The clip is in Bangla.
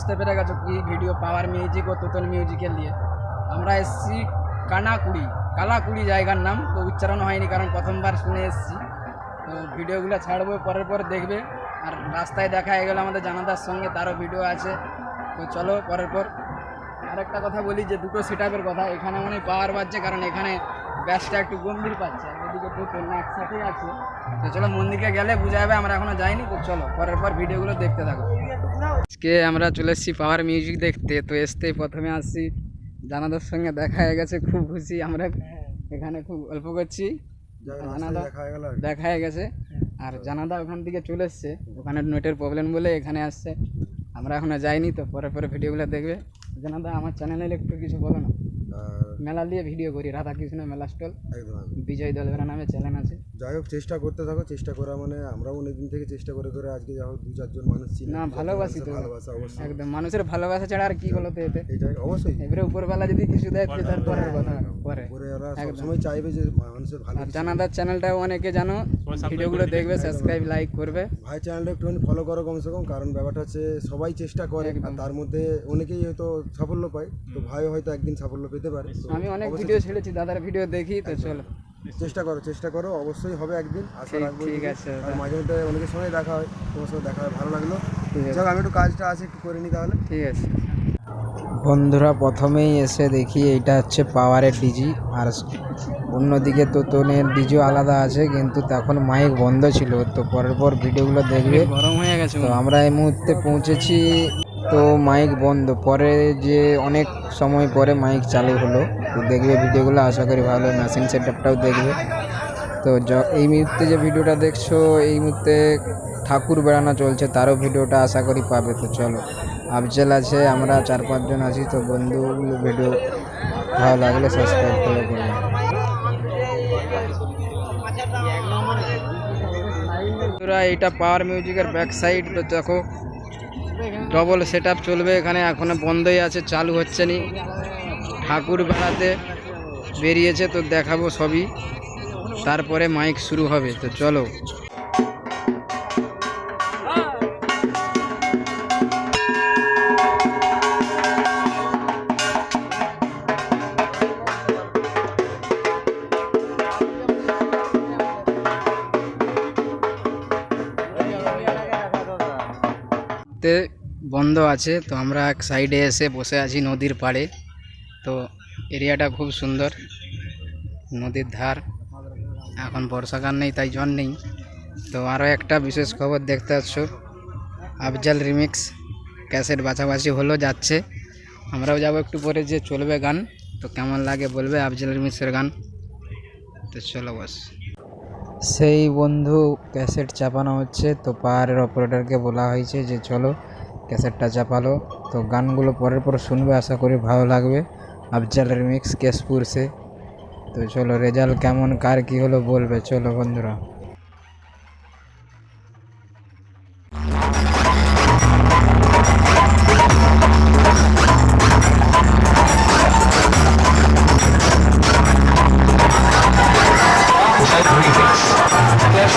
বুঝতে পেরে গেছো কি ভিডিও পাওয়ার মিউজিক ও তোতন মিউজিকের নিয়ে আমরা এসেছি কানাকুড়ি। কালাকুড়ি জায়গার নাম, তো উচ্চারণ হয়নি কারণ প্রথমবার শুনে এসেছি। তো ভিডিওগুলো ছাড়বো, পরের পর দেখবে। আর রাস্তায় দেখা হয়ে গেলো আমাদের জানাদার সঙ্গে, তারও ভিডিও আছে। তো চলো, পরের পর। আরেকটা কথা বলি যে, দুটো সেট কথা। এখানে মানে পাওয়ার পাচ্ছে কারণ এখানে ব্যাসটা একটু গম্ভীর পাচ্ছে। এদিকে টোটোল না একসাথেই আছে। তো চলো মন্দিরকে গেলে বোঝা যাবে, আমরা এখনও যাইনি। তো চলো, পরের পর ভিডিওগুলো দেখতে থাকো। আজকে আমরা চলে এসেছি পাওয়ার মিউজিক দেখতে। তো আসতেই প্রথমে আসছি। জানাদার সঙ্গে দেখা হয়ে গেছে খুব খুশি। আমরা এখানে খুব অল্প করছি। জানাদা দেখা হয়ে গেছে। আর জানাদা ওখান থেকে চলে এসছে। ওখানে নেটের প্রবলেম বলে এখানে আসছে। আমরা এখনও যাইনি তো পরে পরে ভিডিওগুলো দেখবে। জানাদা আমার চ্যানেলে একটু কিছু বলো না। মেলা দিয়ে ভিডিও করি রাধাকৃষ্ণ মেলা স্টল। বিজয় দলবেরা নামে চ্যানেল আছে। যাই হোক চেষ্টা করতে থাকো চেষ্টা করা মানে আমরাও অনেকদিন থেকে চেষ্টা করে করে আজকে যা হোক দু চারজন মানুষ চিনি না ভালোবাসি তো। ভালোবাসা অবশ্যই। একদম মানুষের ভালোবাসা ছাড়া আর কি বলতে এতে? এটাই অবশ্যই। এবারে উপরবেলা যদি কিছু দেয় তো তার পরের কথা। করে। সবসময় চাইবে যে মানুষের ভালো জানাদার চ্যানেলটাও অনেকে জানো ভিডিওগুলো দেখবে সাবস্ক্রাইব লাইক করবে। ভাই চ্যানেলটা একটুখানি ফলো করো কমসে কম কারণ ব্যাপারটা হচ্ছে সবাই চেষ্টা করে তার মধ্যে অনেকেই হয়তো সাফল্য পায় তো ভাই হয়তো একদিন সাফল্য পেতে পারে। আমি অনেক ভিডিও ছেড়েছি দাদার ভিডিও দেখি তো চলো। চেষ্টা করো চেষ্টা করো অবশ্যই হবে একদিন আশা ঠিক- রাখব ঠিক আছে আর মাঝে মধ্যে অনেকের সঙ্গে দেখা হয় তোমার সঙ্গে দেখা হয় ভালো লাগল। ঠিক আছে। যাক আমি একটু কাজটা আছে একটু করে নিই তাহলে। ঠিক আছে। বন্ধুরা প্রথমেই এসে দেখি এটা হচ্ছে পাওয়ারের ডিজি আর অন্যদিকে তোতনের ডিজিও আলাদা আছে কিন্তু তখন মাইক বন্ধ ছিল তো পরের পর ভিডিওগুলো দেখবে। গরম হয়ে গেছে তো আমরা এই মুহূর্তে পৌঁছেছি তো মাইক বন্ধ। পরে যে অনেক সময় পরে মাইক চালু হলো তো দেখবে ভিডিওগুলো আশা করি ভালো মেশিন সেটআপটাও দেখবে। তো য- এই মুহূর্তে যে ভিডিওটা দেখছ এই মুহূর্তে ঠাকুর বেড়ানো চলছে তারও ভিডিওটা আশা করি পাবে তো চলো। আফজল আছে, আমরা চার পাঁচজন আছি, তো বন্ধুগুলো ভিডিও ভালো লাগলে সাবস্ক্রাইব করে করবে বন্ধুরা, এইটা পাওয়ার মিউজিকের ব্যাক সাইড তো দেখো ডবল সেট চলবে এখানে, এখনও বন্ধই আছে, চালু হচ্ছে নি। ঠাকুর বেড়াতে বেরিয়েছে, তো দেখাবো সবই। তারপরে মাইক শুরু হবে, তো চলো। তে বন্ধ আছে, তো আমরা এক সাইডে এসে বসে আছি নদীর পাড়ে। তো এরিয়াটা খুব সুন্দর, নদীর ধার। এখন বর্ষাকাল নেই, তাই জল নেই। তো আরও একটা বিশেষ খবর দেখতে পাচ্ছ, আফজাল রিমিক্স ক্যাসেট বাছাবাছি হলো, যাচ্ছে। আমরাও যাব একটু পরে যে চলবে গান, তো কেমন লাগে বলবে আফজাল রিমিক্সের গান। তো চলো বস। সেই বন্ধু ক্যাসেট চাপানো হচ্ছে। তো পাহাড়ের অপারেটরকে বলা হয়েছে যে, চলো ক্যাসেটটা চাপালো। তো গানগুলো পরের পর শুনবে, আশা করি ভালো লাগবে। আফজালের মিক্স কেশপুর সে। তো চলো, রেজাল্ট কেমন? কার কি হলো বলবে? চলো বন্ধুরা। Send greetings. Let's